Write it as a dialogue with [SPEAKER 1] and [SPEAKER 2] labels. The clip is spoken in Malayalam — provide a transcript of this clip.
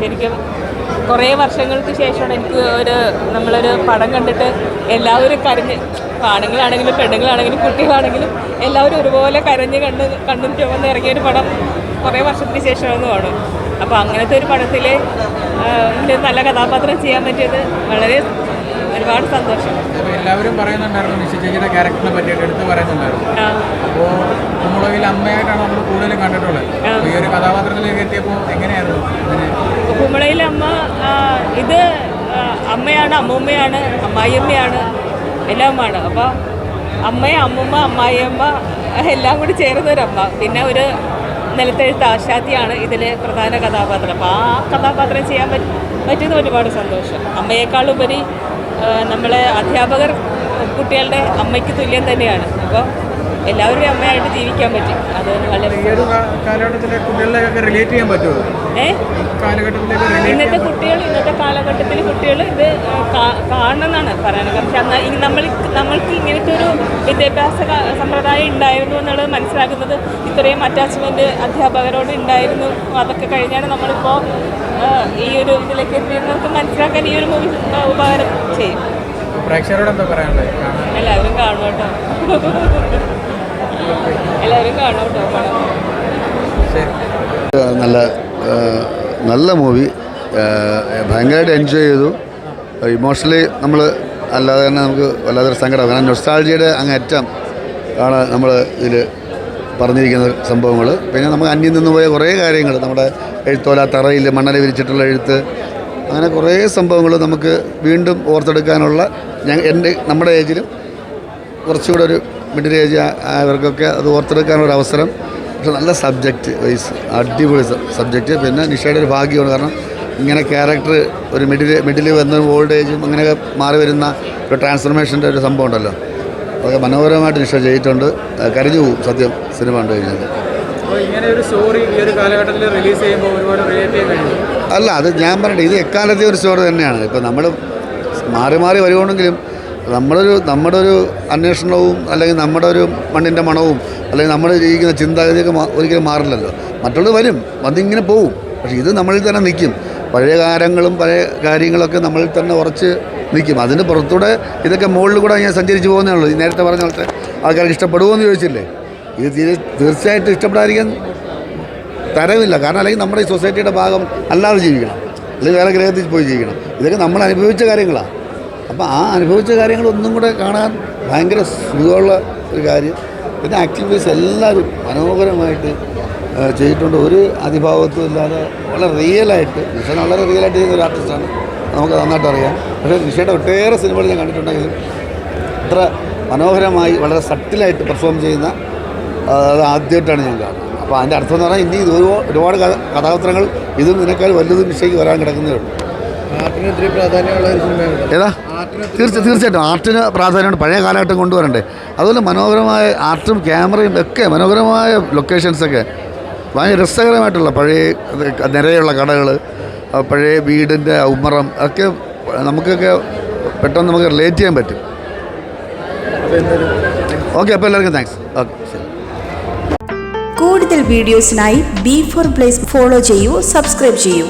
[SPEAKER 1] ശരിക്കും കുറേ വർഷങ്ങൾക്ക് ശേഷമാണ് എനിക്ക് ഒരു നമ്മളൊരു പടം കണ്ടിട്ട് എല്ലാവരും കരഞ്ഞ് ആണുങ്ങളാണെങ്കിലും പെണ്ണുങ്ങളാണെങ്കിലും കുട്ടികളാണെങ്കിലും എല്ലാവരും ഒരുപോലെ കരഞ്ഞ് കണ്ണ് കണ്ണും ചുവന്ന് ഇറങ്ങിയ ഒരു പടം കുറേ വർഷത്തിന് ശേഷമാണ് കാണും അപ്പോൾ അങ്ങനത്തെ ഒരു പടത്തിൽ നല്ല കഥാപാത്രം ചെയ്യാൻ പറ്റിയത് വളരെ ഒരുപാട് സന്തോഷം.
[SPEAKER 2] എല്ലാവരും പറയുന്നുണ്ടായിരുന്നു നിശ്ചയിച്ച ക്യാരക്ടറിനെ പറ്റിയിട്ട് എടുത്ത് പറയുന്നുണ്ടായിരുന്നു. അപ്പോൾ നമ്മളതിൽ അമ്മയായിട്ടാണ് നമ്മൾ കൂടുതലും കണ്ടിട്ടുള്ളത്. ഈ ഒരു കഥാപാത്രത്തിലേക്ക് എത്തിയപ്പോൾ എങ്ങനെയായിരുന്നു അതിന്
[SPEAKER 1] കുമ്പളയിലെ അമ്മ ആ, ഇത് ആ, അമ്മയാണ് അമ്മൂമ്മയാണ് അമ്മായിയമ്മയാണ് എല്ലാമാണ് അപ്പോൾ അമ്മ അമ്മൂമ്മ അമ്മായിയമ്മ എല്ലാം കൂടി ചേർന്ന ഒരു അമ്മ. പിന്നെ ഒരു നിലത്തെഴുത്ത് ആശാത്തിയാണ് ഇതിലെ പ്രധാന കഥാപാത്രം. അപ്പോൾ ആ കഥാപാത്രം ചെയ്യാൻ പറ്റി പറ്റിയത് ഒരുപാട് സന്തോഷം. അമ്മയെക്കാളുപരി നമ്മളെ അധ്യാപകർ കുട്ടികളുടെ അമ്മയ്ക്ക് തുല്യം തന്നെയാണ്. അപ്പോൾ എല്ലാവരുടെയും അമ്മയായിട്ട് ജീവിക്കാൻ പറ്റും. അത് വളരെ
[SPEAKER 2] കാലഘട്ടത്തിലെ കുട്ടികളിലേക്കൊക്കെ റിലേറ്റ് ചെയ്യാൻ പറ്റുമോ?
[SPEAKER 1] ഇന്നത്തെ കുട്ടികൾ ഇന്നത്തെ കാലഘട്ടത്തിൽ കുട്ടികൾ ഇത് കാണണമെന്നാണ് പറയുന്നത് പക്ഷെ എന്നാൽ നമ്മൾ നമ്മൾക്ക് ഇങ്ങനത്തെ ഒരു വിദ്യാഭ്യാസ സമ്പ്രദായം ഉണ്ടായിരുന്നു എന്നുള്ളത് മനസ്സിലാക്കുന്നത് ഇത്രയും അറ്റാച്ച്മെന്റ് അധ്യാപകരോട് ഉണ്ടായിരുന്നു. അതൊക്കെ കഴിഞ്ഞാണ് നമ്മളിപ്പോൾ ഈ ഒരു ഇതിലേക്ക് എത്തിയെന്നൊക്കെ മനസ്സിലാക്കാൻ ഈ ഒരു മൂവി ഉപകാരം ചെയ്യും.
[SPEAKER 2] പ്രേക്ഷകരോട് എന്താ പറയാനുള്ളത്?
[SPEAKER 1] എല്ലാവരും കാണും കേട്ടോ.
[SPEAKER 3] നല്ല നല്ല മൂവി. ഭയങ്കരമായിട്ട് എൻജോയ് ചെയ്തു. ഇമോഷണലി നമ്മൾ അല്ലാതെ തന്നെ നമുക്ക് വല്ലാത്തൊരു സങ്കടം. കാരണം നൊസ്റ്റാൾജിയുടെ അങ്ങേറ്റം ആണ് നമ്മൾ ഇതിൽ പറഞ്ഞിരിക്കുന്ന സംഭവങ്ങൾ പിന്നെ നമുക്ക് അന്യം നിന്ന് പോയ കുറേ കാര്യങ്ങൾ നമ്മുടെ എഴുത്തോല തറയിൽ മണ്ണല വിരിച്ചിട്ടുള്ള എഴുത്ത്. അങ്ങനെ കുറേ സംഭവങ്ങൾ നമുക്ക് വീണ്ടും ഓർത്തെടുക്കാനുള്ള ഞങ്ങൾ എന്റെ നമ്മുടെ ഏജിലും കുറച്ചുകൂടെ ഒരു മിഡിൽ ഏജ് ആയവർക്കൊക്കെ അത് ഓർത്തെടുക്കാനൊരു അവസരം. പക്ഷെ നല്ല സബ്ജക്റ്റ് വൈസ് അടിപൊളി സബ്ജക്റ്റ് പിന്നെ നിഷയുടെ ഒരു ഭാഗ്യമാണ്. കാരണം ഇങ്ങനെ ക്യാരക്ടർ ഒരു മിഡിൽ മിഡിൽ വന്ന ഓൾഡ് ഏജും അങ്ങനെയൊക്കെ മാറി വരുന്ന ഒരു ട്രാൻസ്ഫർമേഷന്റെ ഒരു സംഭവം ഉണ്ടല്ലോ. അതൊക്കെ മനോഹരമായിട്ട് നിഷ ചെയ്തിട്ടുണ്ട്. കരഞ്ഞു പോകും സത്യം സിനിമ കണ്ടു കഴിഞ്ഞാൽ.
[SPEAKER 2] ഇങ്ങനെ ഒരു സ്റ്റോറി ഈ ഒരു കാലഘട്ടത്തിൽ റിലീസ് ചെയ്യുമ്പോൾ ഒരുപാട് റിലേറ്റ് ചെയ്യാൻ
[SPEAKER 3] അല്ല അത് ഞാൻ പറയട്ടെ ഇത് എക്കാലത്തെ ഒരു സ്റ്റോറി തന്നെയാണ്. ഇപ്പം നമ്മൾ മാറി മാറി വരുവാണെങ്കിലും നമ്മളൊരു നമ്മുടെ ഒരു അന്വേഷണവും അല്ലെങ്കിൽ നമ്മുടെ ഒരു മണ്ണിന്റെ മണവും അല്ലെങ്കിൽ നമ്മൾ ജീവിക്കുന്ന ചിന്താഗതിയൊക്കെ ഒരിക്കലും മാറില്ലല്ലോ. മറ്റുള്ളത് വരും വന്നിങ്ങനെ പോവും. പക്ഷേ ഇത് നമ്മളിൽ തന്നെ നിൽക്കും. പഴയ കാലങ്ങളും പഴയ കാര്യങ്ങളൊക്കെ നമ്മളിൽ തന്നെ ഉറച്ച് നിൽക്കും. അതിന് പുറത്തൂടെ ഇതൊക്കെ മുകളിൽ കൂടെ ഞാൻ സഞ്ചരിച്ച് പോകുന്നേ ഉള്ളൂ. നേരത്തെ പറഞ്ഞ പോലത്തെ ആൾക്കാർക്ക് ഇഷ്ടപ്പെടുമോ എന്ന് ചോദിച്ചില്ലേ? ഇത് തീരെ തീർച്ചയായിട്ടും ഇഷ്ടപ്പെടാതിരിക്കാൻ തരമില്ല. കാരണം അല്ലെങ്കിൽ നമ്മുടെ ഈ സൊസൈറ്റിയുടെ ഭാഗം അല്ലാതെ ജീവിക്കണം. അല്ലെങ്കിൽ വേറെ ഗ്രഹത്തിൽ പോയി ജീവിക്കണം. ഇതൊക്കെ നമ്മൾ അനുഭവിച്ച കാര്യങ്ങളാണ്. അപ്പോൾ ആ അനുഭവിച്ച കാര്യങ്ങൾ ഒന്നും കൂടെ കാണാൻ ഭയങ്കര സുഖമുള്ള ഒരു കാര്യം. പിന്നെ ആക്ടിവിറ്റീസ് എല്ലാവരും മനോഹരമായിട്ട് ചെയ്തിട്ടുണ്ട്. ഒരു അതിഭാവത്വം ഇല്ലാതെ വളരെ റിയലായിട്ട് നിഷൻ വളരെ റിയലായിട്ട് ചെയ്യുന്ന ഒരു ആർട്ടിസ്റ്റാണ് നമുക്ക് നന്നായിട്ട് അറിയാം. പക്ഷേ നിഷയുടെ ഒട്ടേറെ സിനിമകൾ ഞാൻ കണ്ടിട്ടുണ്ടെങ്കിലും ഇത്ര മനോഹരമായി വളരെ സട്ടിലായിട്ട് പെർഫോം ചെയ്യുന്ന അത് ആദ്യമായിട്ടാണ് ഞാൻ കാണുന്നത്. അപ്പോൾ അതിന്റെ അർത്ഥം എന്ന് പറഞ്ഞാൽ ഇനി ഇത് ഒരുപാട് ഒരുപാട് കഥാപാത്രങ്ങൾ ഇതും ഇതിനേക്കാൾ വലുതും നിഷയ്ക്ക് വരാൻ കിടക്കുന്നേ ഉള്ളൂ.
[SPEAKER 2] ആർട്ടിന് പ്രാധാന്യമുള്ള സിനിമയാണ്
[SPEAKER 3] ഏതാ? തീർച്ച തീർച്ചയായിട്ടും ആർട്ടിന് പ്രാധാന്യമുണ്ട്. പഴയ കാലഘട്ടം കൊണ്ടുവരണ്ടേ. അതുപോലെ മനോഹരമായ ആർട്ടും ക്യാമറയും ഒക്കെ മനോഹരമായ ലൊക്കേഷൻസൊക്കെ ഭയങ്കര രസകരമായിട്ടുള്ള പഴയ നിരയുള്ള കടകൾ പഴയ വീടിന്റെ ഉമ്മറം ഒക്കെ നമുക്കൊക്കെ പെട്ടെന്ന് നമുക്ക് റിലേറ്റ് ചെയ്യാൻ പറ്റും. ഓക്കെ അപ്പോൾ എല്ലാവർക്കും താങ്ക്സ് ഓക്കെ ശരി.
[SPEAKER 4] കൂടുതൽ വീഡിയോസിനായി ബി ഫോർ പ്ലേസ് ഫോളോ ചെയ്യൂ സബ്സ്ക്രൈബ് ചെയ്യൂ.